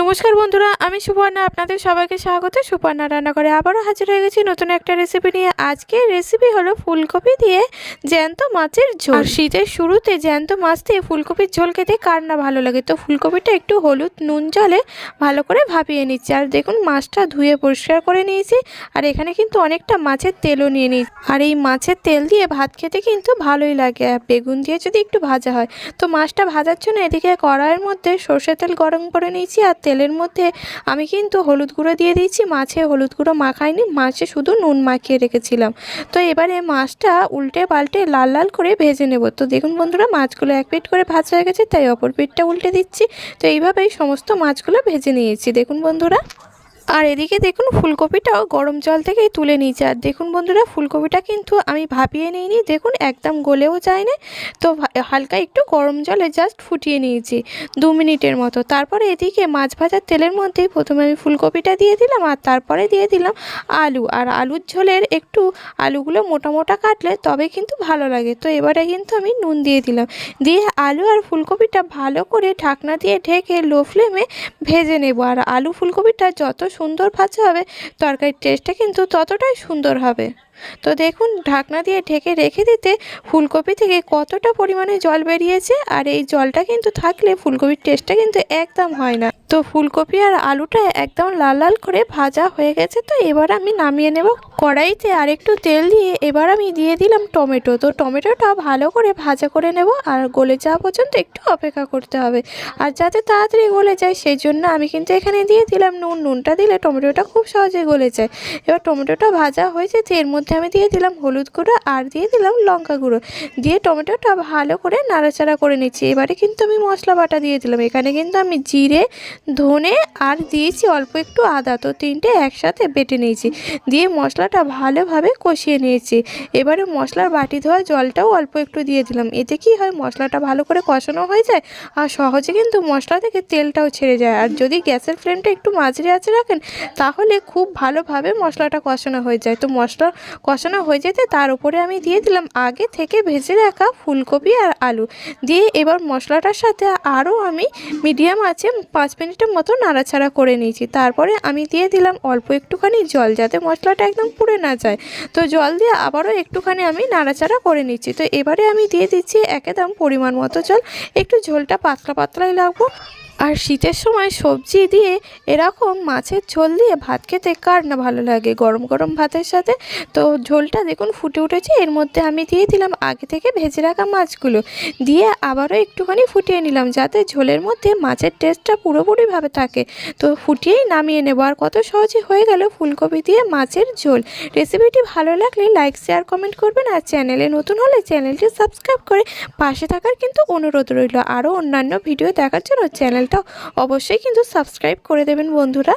নমস্কার বন্ধুরা, আমি সুপর্ণা, আপনাদের সবাইকে স্বাগত। সুপর্ণা রান্নাঘরে আবারও হাজির হয়ে গেছি নতুন একটা রেসিপি নিয়ে। আজকে রেসিপি হলো ফুলকপি দিয়ে জ্যান্ত মাছের ঝোল। শীতের শুরুতে জ্যান্ত মাছ দিয়ে ফুলকপির ঝোল খেতে কার না ভালো লাগে? তো ফুলকপিটা একটু হলুদ নুন জলে ভালো করে ভাপিয়ে নিচ্ছি। আর দেখুন, মাছটা ধুয়ে পরিষ্কার করে নিয়েছি। আর এখানে কিন্তু অনেকটা মাছের তেলও নিয়ে নিয়েছি আর এই মাছের তেল দিয়ে ভাত খেতে কিন্তু ভালোই লাগে। বেগুন দিয়ে যদি একটু ভাজা হয়। তো মাছটা ভাজার জন্য এদিকে কড়াইয়ের মধ্যে সর্ষের তেল গরম করে নিয়েছি। আর তেলের মধ্যে আমি কিন্তু হলুদ গুঁড়ো দিয়ে দিয়েছি, মাছে হলুদ গুঁড়ো মাখাইনি, মাছে শুধু নুন মাখিয়ে রেখেছিলাম। তো এবারে মাছটা উল্টে পাল্টে লাল লাল করে ভেজে নেব। তো দেখুন বন্ধুরা, মাছগুলো এক পেট করে ভাজা হয়ে গেছে, তাই অপর পিঠটা উল্টে দিচ্ছি। তো এইভাবেই সমস্ত মাছগুলো ভেজে নিয়েছি। দেখুন বন্ধুরা। আর এদিকে দেখুন, ফুলকপিটাও গরম জল থেকেই তুলে নিয়েছে। আর দেখুন বন্ধুরা, ফুলকপিটা কিন্তু আমি ভাপিয়ে নিইনি। দেখুন, একদম গলেও যায়নি। তো হালকা একটু গরম জলে জাস্ট ফুটিয়ে নিয়েছি দু মিনিটের মতো। তারপরে এদিকে মাছ ভাজার তেলের মধ্যেই প্রথমে আমি ফুলকপিটা দিয়ে দিলাম আর তারপরে দিয়ে দিলাম আলু। আর আলুর ঝোলের একটু আলুগুলো মোটা মোটা কাটলে তবে কিন্তু ভালো লাগে। তো এবারে কিন্তু আমি নুন দিয়ে দিলাম। দিয়ে আলু আর ফুলকপিটা ভালো করে ঢাকনা দিয়ে ঢেকে লো ফ্লেমে ভেজে নেব। আর আলু ফুলকপিটা যত সুন্দর ভাজা হবে তরকারির টেস্টটা কিন্তু ততটাই সুন্দর হবে। তো দেখুন, ঢাকনা দিয়ে ঢেকে রেখে দিতে ফুলকপি থেকে কতটা পরিমাণে জল বেরিয়েছে আর এই জলটা কিন্তু থাকলে ফুলকপির টেস্টটা কিন্তু একদম হয় না। তো ফুলকপি আর আলুটা একদম লাল লাল করে ভাজা হয়ে গেছে, তো এবার আমি নামিয়ে নেব কড়াইতে আর একটু তেল দিয়ে এবার আমি দিয়ে দিলাম টমেটো। তো টমেটোটা ভালো করে ভাজা করে নেব আর গলে যাওয়া পর্যন্ত একটু অপেক্ষা করতে হবে। আর যাতে তাড়াতাড়ি গলে যায়, সেই জন্য আমি কিন্তু এখানে দিয়ে দিলাম নুন। নুনটা দিলে টমেটোটা খুব সহজে গলে যায়। এবার টমেটোটা ভাজা হয়েছে এর মধ্যে আমি দিয়ে দিলাম হলুদ গুঁড়ো আর দিয়ে দিলাম লঙ্কা গুঁড়ো। দিয়ে টমেটোটা ভালো করে নাড়াচাড়া করে নিচ্ছি। এবারে কিন্তু আমি মশলা বাটা দিয়ে দিলাম। এখানে কিন্তু আমি জিরে, ধনে আর দিয়েছি অল্প একটু আদা। তো তিনটে একসাথে বেটে নিয়েছি। দিয়ে মশলাটা ভালোভাবে কষিয়ে নিয়েছি। এবারে মশলার বাটি ধোয়া জলটাও অল্প একটু দিয়ে দিলাম। এতে কি হয়, মশলাটা ভালো করে কষানো হয়ে যায় আর সহজে কিন্তু মশলা থেকে তেলটাও ছেড়ে যায়। আর যদি গ্যাসের ফ্লেমটা একটু মাঝারি আছে রাখেন, তাহলে খুব ভালোভাবে মশলাটা কষানো হয়ে যায়। তো মশলা কষানো হয়ে যেতে তার উপরে আমি দিয়ে দিলাম আগে থেকে ভেজে রাখা ফুলকপি আর আলু। দিয়ে এবার মশলাটার সাথে আরও আমি মিডিয়াম আছে পাঁচ মিনিটের মতো নাড়াচাড়া করে নিয়েছি। তারপরে আমি দিয়ে দিলাম অল্প একটুখানি জল যাতে মশলাটা একদম পুড়ে না যায়। তো জল দিয়ে আবারও একটুখানি আমি নাড়াচাড়া করে নিচ্ছি। তো এবারে আমি দিয়ে দিচ্ছি একদম পরিমাণ মতো জল। একটু ঝোলটা পাতলা পাতলাই লাগবো। আর শীতের সময় সবজি দিয়ে এরকম মাছের ঝোল দিয়ে ভাত খেতে কার না ভালো লাগে? গরম গরম ভাতের সাথে তো ঝোলটা দেখুন ফুটে উঠেছে। এর মধ্যে আমি দিয়ে দিলাম আগে থেকে ভেজে রাখা মাছগুলো। দিয়ে আবারও একটুখানি ফুটিয়ে নিলাম যাতে ঝোলের মধ্যে মাছের টেস্টটা পুরোপুরিভাবে থাকে। তো ফুটিয়েই নামিয়ে নেব। আর কত সহজে হয়ে গেল ফুলকপি দিয়ে মাছের ঝোল। রেসিপিটি ভালো লাগলে লাইক, শেয়ার, কমেন্ট করবেন। আর চ্যানেলে নতুন হলে চ্যানেলটি সাবস্ক্রাইব করে পাশে থাকার কিন্তু অনুরোধ রইল। আরও অন্যান্য ভিডিও দেখার জন্য চ্যানেলটা অবশ্যই কিন্তু সাবস্ক্রাইব করে দেবেন বন্ধুরা।